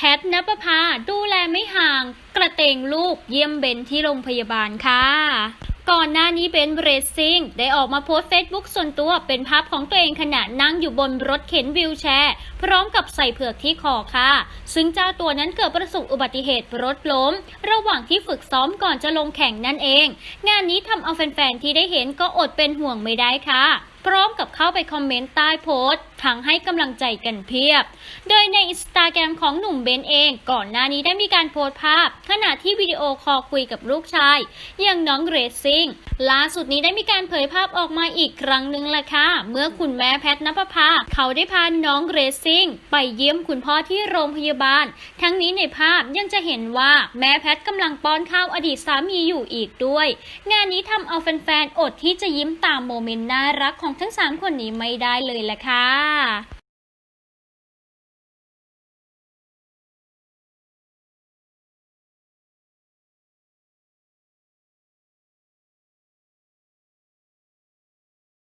พทนปภาดูแลไม่ห่าง กระเตงลูกเยี่ยมเบนที่โรงพยาบาลค่ะ ก่อนหน้านี้เบนเรซซิ่งได้ออกมาโพสต์เฟซบุ๊กส่วนตัวเป็นภาพของตัวเองขณะนั่งอยู่บนรถเข็นวิวแชร์ พร้อมกับใส่เผือกที่คอค่ะ ซึ่งเจ้าตัวนั้นเกิดประสบอุบัติเหตุรถล้ม ระหว่างที่ฝึกซ้อมก่อนจะลงแข่งนั่นเอง งานนี้ทำเอาแฟนๆที่ได้เห็นก็อดเป็นห่วงไม่ได้ค่ะ พร้อมกับเข้าไปคอมเมนต์ใต้โพสต์ ทั้งให้กำลังใจกันเพียบ โดยในอินสตาแกรมของหนุ่มเบนเอง ก่อนหน้านี้ได้มีการโพสต์ภาพ ขณะที่วิดีโอคอลคุยกับลูกชาย อย่างน้องเรซซิ่งล่าสุดนี้ได้มีการเผยภาพออกมาอีกครั้งหนึ่งละค่ะ เมื่อคุณแม่แพทนปภาเขาได้พาน้องเรซซิ่งไปเยี่ยมคุณพ่อที่โรงพยาบาล ทั้งนี้ในภาพยังจะเห็นว่าแม่แพทกำลังป้อนข้าวอดีตสามีอยู่อีกด้วย งานนี้ทำเอาแฟนๆอดที่จะยิ้มตามโมเมนต์น่ารักของทั้ง 3 คนนี้ไม่ได้เลยแหละค่ะ